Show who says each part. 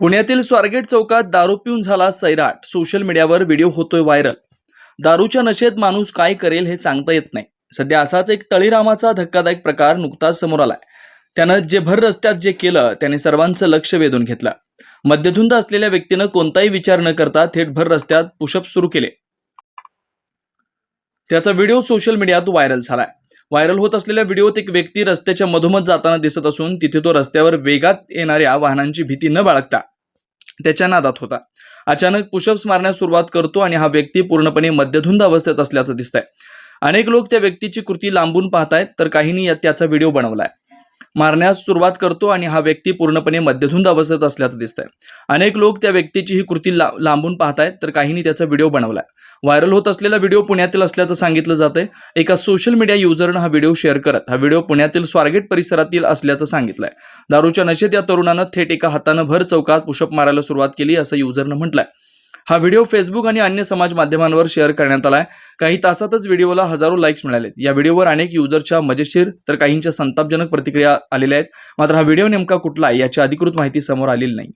Speaker 1: पुण्यातील स्वारगेट चौकात दारू पिऊन झाला सैराट. सोशल मीडियावर व्हिडिओ होतोय व्हायरल. दारूच्या नशेत माणूस काय करेल हे सांगता येत नाही. सध्या असाच एक तळीरामाचा धक्कादायक प्रकार नुकताच समोर आलाय. त्यानं जे भर रस्त्यात जे केलं त्याने सर्वांचं लक्ष वेधून घेतलं. मध्यधुंद असलेल्या व्यक्तीनं कोणताही विचार न करता थेट भर रस्त्यात पुशअप सुरू केले. त्याचा व्हिडिओ सोशल मीडियात व्हायरल झालाय. व्हायरल होत असलेल्या व्हिडिओत एक व्यक्ती रस्त्याच्या मधोमध जाताना दिसत असून तिथे तो रस्त्यावर वेगात येणाऱ्या वाहनांची भीती न बाळगता त्याच्या नादात होता. अचानक पुशअप्स मारण्यास सुरुवात करतो आणि हा व्यक्ती पूर्णपणे मद्यधुंद अवस्थेत असल्याचं दिसतंय. अनेक लोक त्या व्यक्तीची कृती लांबून पाहतायत तर काहींनी या- त्याचा व्हिडिओ बनवलाय. मारण्यास सुरुवात करतो आणि हा व्यक्ती पूर्णपणे मध्यधुंद अवस्थेत असल्याचं दिसतंय. अनेक लोक त्या व्यक्तीची ही कृती ला- लांबून पाहतायत तर काहींनी त्याचा व्हिडिओ बनवलाय. व्हायरल होत असलेला व्हिडिओ पुण्यातील असल्याचं सांगितलं जातंय. एका सोशल मीडिया युजरनं हा व्हिडिओ शेअर करत हा व्हिडिओ पुण्यातील स्वारगेट परिसरातील असल्याचं सांगितलंय. दारूच्या नशेत या तरुणानं थेट एका हातानं भर चौकात पुषप मारायला सुरुवात केली असं युजरनं म्हटलंय. हा व्हिडिओ फेसबुक आणि अन्य समाज माध्यमांवर शेअर करण्यात आला आहे काही तासातच व्हिडिओला हजारो लाईक्स मिळालेत या व्हिडिओवर अनेक युजरच्या मजेशीर तर काहींच्या संतापजनक प्रतिक्रिया आलेल्या आहेत. मात्र हा व्हिडिओ नेमका कुठला आहे याची अधिकृत माहिती समोर आलेली नाही.